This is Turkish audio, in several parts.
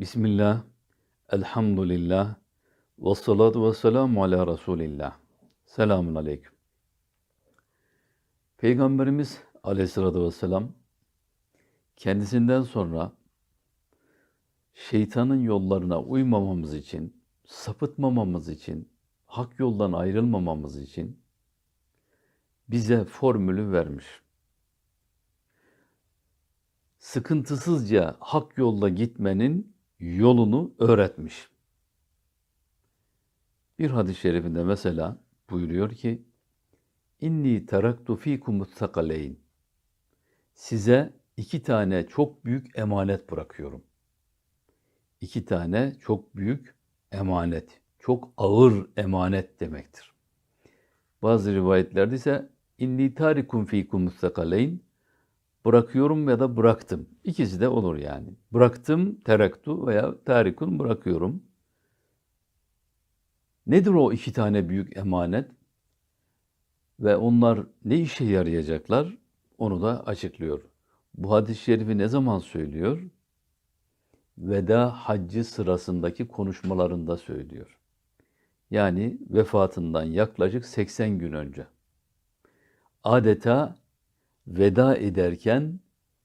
Bismillah, elhamdülillah, ve salatu ve selamu ala Resulillah. Selamun aleyküm. Peygamberimiz aleyhissalatü vesselam kendisinden sonra şeytanın yollarına uymamamız için, sapıtmamamız için, hak yoldan ayrılmamamız için bize formülü vermiş. Sıkıntısızca hak yolda gitmenin yolunu öğretmiş. Bir hadis-i şerifinde mesela buyuruyor ki İnni teraktu fikum sakaleyn. Size iki tane çok büyük emanet bırakıyorum. İki tane çok büyük emanet, çok ağır emanet demektir. Bazı rivayetlerde ise inni tarikum fikum sakaleyn bırakıyorum ya da bıraktım. İkisi de olur yani. Bıraktım, teraktu veya tarikun bırakıyorum. Nedir o iki tane büyük emanet? Ve onlar ne işe yarayacaklar? Onu da açıklıyor. Bu hadis-i şerifi ne zaman söylüyor? Veda haccı sırasındaki konuşmalarında söylüyor. Yani vefatından yaklaşık 80 gün önce. Adeta veda ederken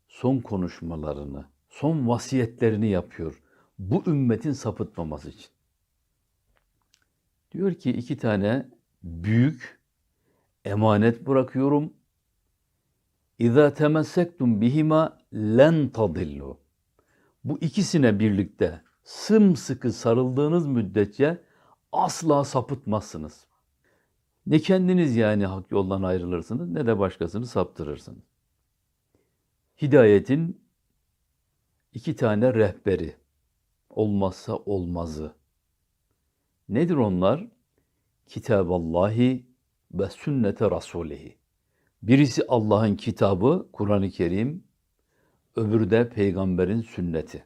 son konuşmalarını, son vasiyetlerini yapıyor. Bu ümmetin sapıtmaması için. Diyor ki iki tane büyük emanet bırakıyorum. İza temessektum bihima len tadillu. Bu ikisine birlikte sımsıkı sarıldığınız müddetçe asla sapıtmazsınız. Ne kendiniz yani hak yoldan ayrılırsınız ne de başkasını saptırırsınız. Hidayetin iki tane rehberi olmazsa olmazı. Nedir onlar? Kitaballahi ve sünnete rasulihi. Birisi Allah'ın kitabı, Kur'an-ı Kerim, öbürü de peygamberin sünneti.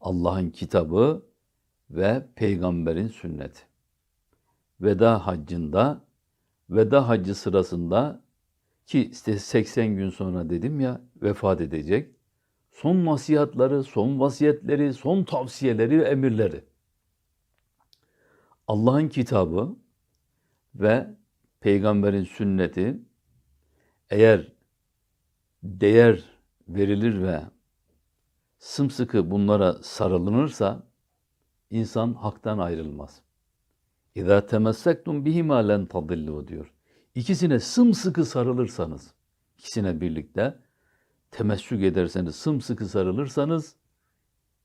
Allah'ın kitabı ve peygamberin sünneti. Veda haccında, veda haccı sırasında ki işte 80 gün sonra dedim ya vefat edecek. Son nasihatları, son vasiyetleri, son tavsiyeleri ve emirleri. Allah'ın kitabı ve peygamberin sünneti eğer değer verilir ve sımsıkı bunlara sarılınırsa insan haktan ayrılmaz. İza temessektum bihima len tadillu diyor. İkisine sımsıkı sarılırsanız, ikisine birlikte temessük ederseniz, sımsıkı sarılırsanız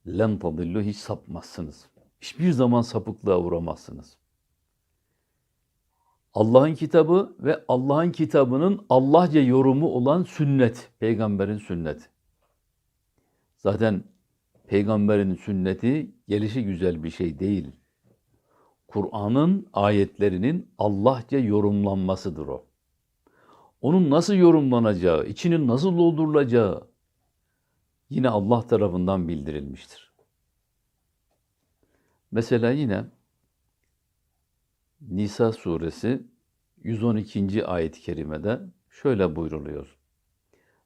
len tadillu hiç sapmazsınız. Hiçbir zaman sapıklığa uğramazsınız. Allah'ın kitabı ve Allah'ın kitabının Allahça yorumu olan sünnet, peygamberin sünneti. Zaten peygamberin sünneti gelişi güzel bir şey değil. Kur'an'ın ayetlerinin Allahça yorumlanmasıdır o. Onun nasıl yorumlanacağı, içinin nasıl doldurulacağı yine Allah tarafından bildirilmiştir. Mesela yine Nisa suresi 112. ayet-i kerimede şöyle buyruluyor.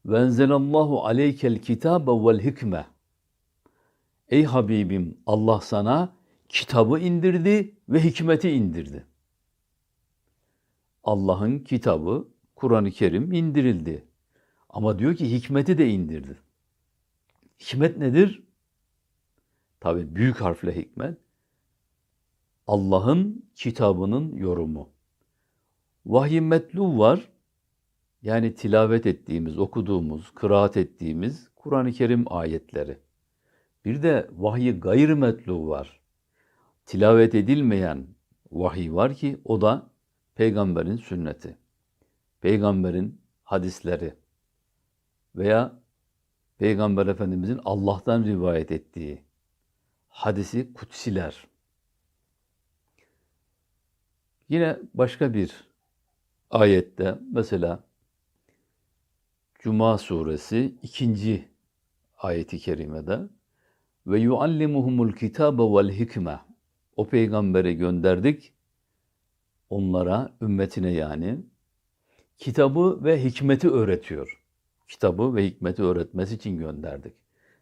Venzelallahu aleykel kitabe vel hikme. Ey Habibim Allah sana kitabı indirdi ve hikmeti indirdi. Allah'ın kitabı Kur'an-ı Kerim indirildi. Ama diyor ki hikmeti de indirdi. Hikmet nedir? Tabi büyük harfle hikmet. Allah'ın kitabının yorumu. Vahiy metlu var. Yani tilavet ettiğimiz, okuduğumuz, kıraat ettiğimiz Kur'an-ı Kerim ayetleri. Bir de vahiy gayr metlu var. Tilavet edilmeyen vahiy var ki o da peygamberin sünneti. Peygamberin hadisleri veya Peygamber Efendimizin Allah'tan rivayet ettiği hadisi kutsiler. Yine başka bir ayette mesela Cuma suresi ikinci ayeti kerimede ve yuallimuhumul kitabe vel hikme o peygamberi gönderdik onlara ümmetine yani kitabı ve hikmeti öğretiyor. Kitabı ve hikmeti öğretmesi için gönderdik.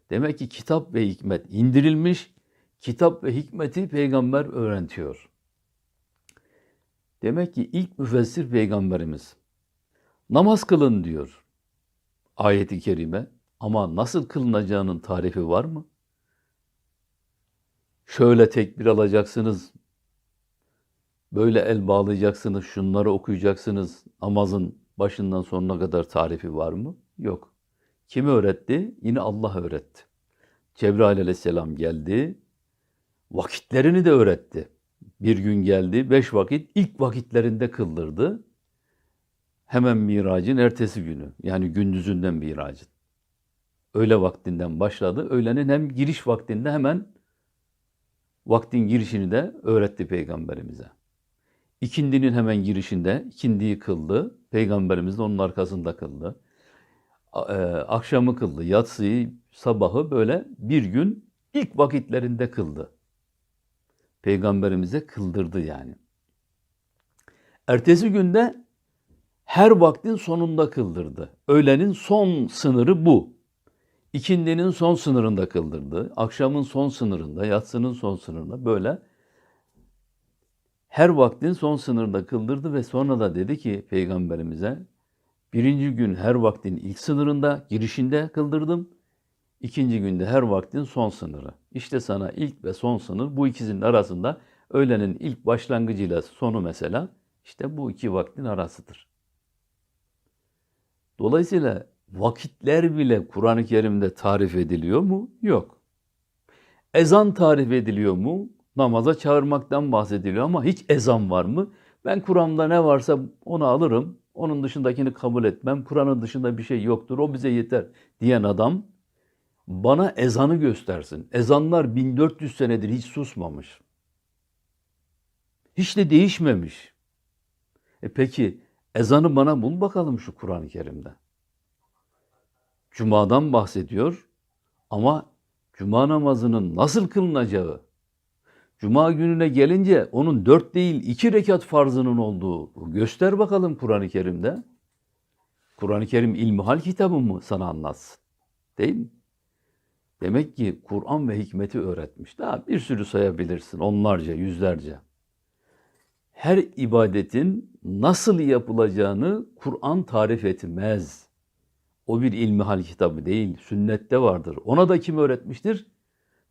Demek ki kitap ve hikmet indirilmiş. Kitap ve hikmeti peygamber öğretiyor. Demek ki ilk müfessir peygamberimiz. Namaz kılın diyor ayeti kerime. Ama nasıl kılınacağının tarifi var mı? Şöyle tekbir alacaksınız, böyle el bağlayacaksınız, şunları okuyacaksınız. Namazın başından sonuna kadar tarifi var mı? Yok. Kim öğretti? Yine Allah öğretti. Cebrail aleyhisselam geldi, vakitlerini de öğretti. Bir gün geldi, beş vakit ilk vakitlerinde kıldırdı. Hemen miracın ertesi günü, yani gündüzünden miracın. Öğle vaktinden başladı. Öğlenin hem giriş vaktinde hemen vaktin girişini de öğretti peygamberimize. İkindinin hemen girişinde ikindiyi kıldı. Peygamberimiz de onun arkasında kıldı. E, Akşamı kıldı. Yatsıyı, sabahı böyle bir gün ilk vakitlerinde kıldı. Peygamberimize kıldırdı yani. Ertesi günde her vaktin sonunda kıldırdı. Öğlenin son sınırı bu. İkindinin son sınırında kıldırdı. Akşamın son sınırında, yatsının son sınırında böyle her vaktin son sınırında kıldırdı ve sonra da dedi ki peygamberimize birinci gün her vaktin ilk sınırında, girişinde kıldırdım. İkinci günde her vaktin son sınırı. İşte sana ilk ve son sınır bu ikisinin arasında öğlenin ilk başlangıcıyla sonu mesela işte bu iki vaktin arasıdır. Dolayısıyla vakitler bile Kur'an-ı Kerim'de tarif ediliyor mu? Yok. Ezan tarif ediliyor mu? Namaza çağırmaktan bahsediliyor ama hiç ezan var mı? Ben Kur'an'da ne varsa onu alırım. Onun dışındakini kabul etmem. Kur'an'ın dışında bir şey yoktur. O bize yeter diyen adam bana ezanı göstersin. Ezanlar 1400 senedir hiç susmamış. Hiç de değişmemiş. E peki ezanı bana bul bakalım şu Kur'an-ı Kerim'de. Cuma'dan bahsediyor ama Cuma namazının nasıl kılınacağı, Cuma gününe gelince onun dört değil iki rekat farzının olduğu göster bakalım Kur'an-ı Kerim'de. Kur'an-ı Kerim ilmihal kitabı mı sana anlatsın? Değil mi? Demek ki Kur'an ve hikmeti öğretmiş. Daha bir sürü sayabilirsin, onlarca, yüzlerce. Her ibadetin nasıl yapılacağını Kur'an tarif etmez. O bir ilmihal kitabı değil, sünnette vardır. Ona da kim öğretmiştir?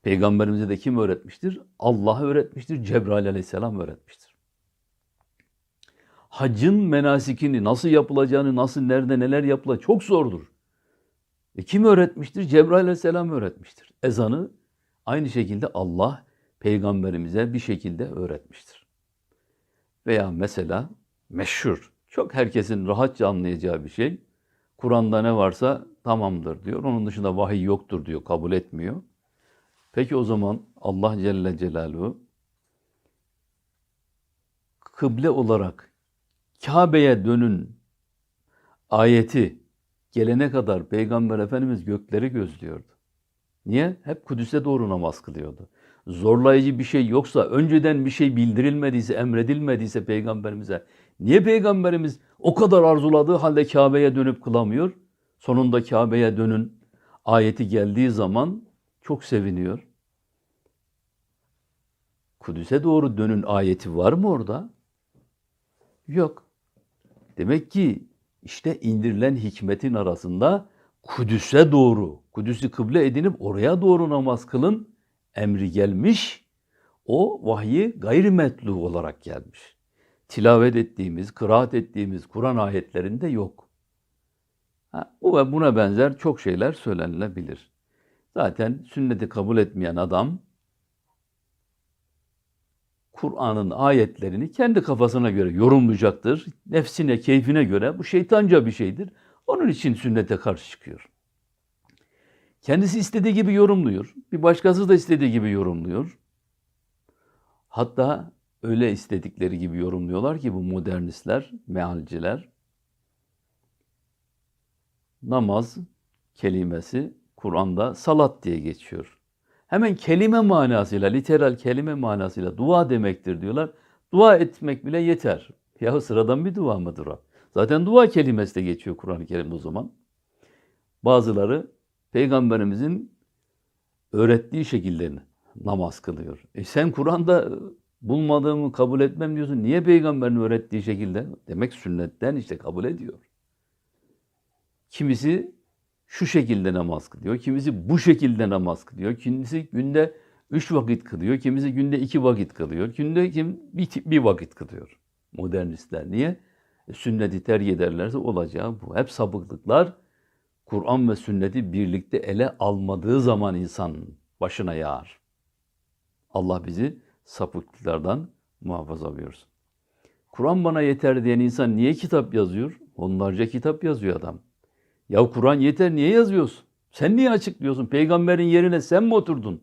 Peygamberimize de kim öğretmiştir? Allah öğretmiştir, Cebrail aleyhisselam öğretmiştir. Hacın menasikini nasıl yapılacağını, nasıl, nerede, neler yapılacağı çok zordur. E kim öğretmiştir? Cebrail aleyhisselam öğretmiştir. Ezanı aynı şekilde Allah peygamberimize bir şekilde öğretmiştir. Veya mesela meşhur, çok herkesin rahatça anlayacağı bir şey. Kur'an'da ne varsa tamamdır diyor. Onun dışında vahiy yoktur diyor, kabul etmiyor. Peki o zaman Allah Celle Celaluhu kıble olarak Kabe'ye dönün ayeti gelene kadar Peygamber Efendimiz gökleri gözlüyordu. Niye? Hep Kudüs'e doğru namaz kılıyordu. Zorlayıcı bir şey yoksa, önceden bir şey bildirilmediyse, emredilmediyse Peygamberimize, niye Peygamberimiz o kadar arzuladığı halde Kabe'ye dönüp kılamıyor? Sonunda Kabe'ye dönün ayeti geldiği zaman çok seviniyor. Kudüs'e doğru dönün ayeti var mı orada? Yok. Demek ki işte indirilen hikmetin arasında Kudüs'e doğru, Kudüs'ü kıble edinip oraya doğru namaz kılın emri gelmiş. O vahyi gayrimetlu olarak gelmiş. Tilavet ettiğimiz, kıraat ettiğimiz Kur'an ayetlerinde yok. Ha, bu ve buna benzer çok şeyler söylenilebilir. Zaten sünneti kabul etmeyen adam Kur'an'ın ayetlerini kendi kafasına göre yorumlayacaktır. Nefsine, keyfine göre bu şeytanca bir şeydir. Onun için sünnete karşı çıkıyor. Kendisi istediği gibi yorumluyor. Bir başkası da istediği gibi yorumluyor. Hatta öyle istedikleri gibi yorumluyorlar ki bu modernistler, mealciler. Namaz kelimesi Kur'an'da salat diye geçiyor. Hemen kelime manasıyla, literal kelime manasıyla dua demektir diyorlar. Dua etmek bile yeter. Yahu sıradan bir dua mıdır o? Zaten dua kelimesi de geçiyor Kur'an-ı Kerim'de o zaman. Bazıları Peygamberimizin öğrettiği şekilde namaz kılıyor. E sen Kur'an'da bulmadığımı kabul etmem diyorsun. Niye peygamberin öğrettiği şekilde? Demek sünnetten işte kabul ediyor. Kimisi şu şekilde namaz kılıyor, kimisi bu şekilde namaz kılıyor, kimisi günde üç vakit kılıyor, kimisi günde iki vakit kılıyor, günde kim bir, bir vakit kılıyor. Modernistler niye? E, sünneti tercih ederlerse olacağı bu. Hep sapıklıklar Kur'an ve sünneti birlikte ele almadığı zaman insan başına yağar. Allah bizi sapıklıklardan muhafaza buyursun. Kur'an bana yeter diyen insan niye kitap yazıyor? Onlarca kitap yazıyor adam. Ya Kur'an yeter niye yazıyorsun? Sen niye açıklıyorsun? Peygamberin yerine sen mi oturdun?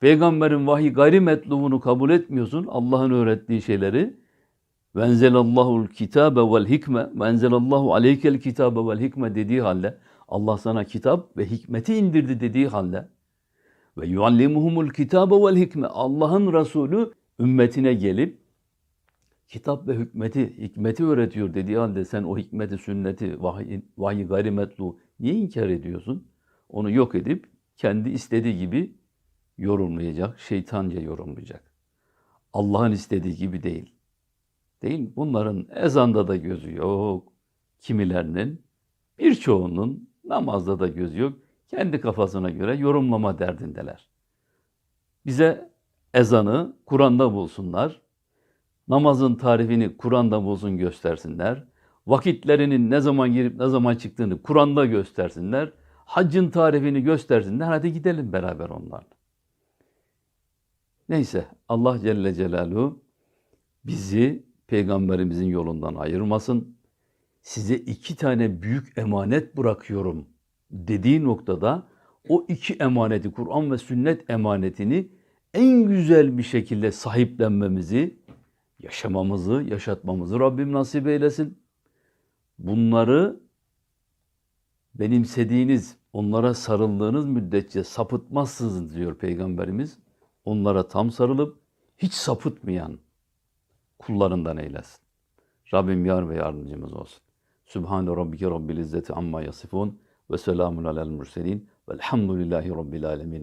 Peygamberin vahiy gayri metlubunu kabul etmiyorsun. Allah'ın öğrettiği şeyleri. Venzelallahul kitabe vel hikme venzelallahu aleykel kitabe hikme dediği halde Allah sana kitap ve hikmeti indirdi dediği halde ve yuallimuhumul kitabe vel hikme Allah'ın Resulü ümmetine gelip kitap ve hikmeti, hikmeti öğretiyor dediği halde sen o hikmeti, sünneti, vahiy, vahiy gayrimetlu niye inkar ediyorsun? Onu yok edip kendi istediği gibi yorumlayacak, şeytanca yorumlayacak. Allah'ın istediği gibi değil. Değil mi? Bunların ezanda da gözü yok. Kimilerinin, birçoğunun namazda da gözü yok. Kendi kafasına göre yorumlama derdindeler. Bize ezanı Kur'an'da bulsunlar. Namazın tarifini Kur'an'da bulsun göstersinler. Vakitlerinin ne zaman girip ne zaman çıktığını Kur'an'da göstersinler. Haccın tarifini göstersinler. Hadi gidelim beraber onlarla. Neyse Allah Celle Celaluhu bizi peygamberimizin yolundan ayırmasın. Size iki tane büyük emanet bırakıyorum dediği noktada o iki emaneti, Kur'an ve sünnet emanetini en güzel bir şekilde sahiplenmemizi, yaşamamızı, yaşatmamızı Rabbim nasip eylesin. Bunları benimsediğiniz, onlara sarıldığınız müddetçe sapıtmazsınız diyor Peygamberimiz. Onlara tam sarılıp hiç sapıtmayan kullarından eylesin. Rabbim yar ve yardımcımız olsun. Sübhane Rabbike Rabbil İzzeti Amma Yasifun ve selamun alel murselin velhamdülillahi Rabbil Alemin.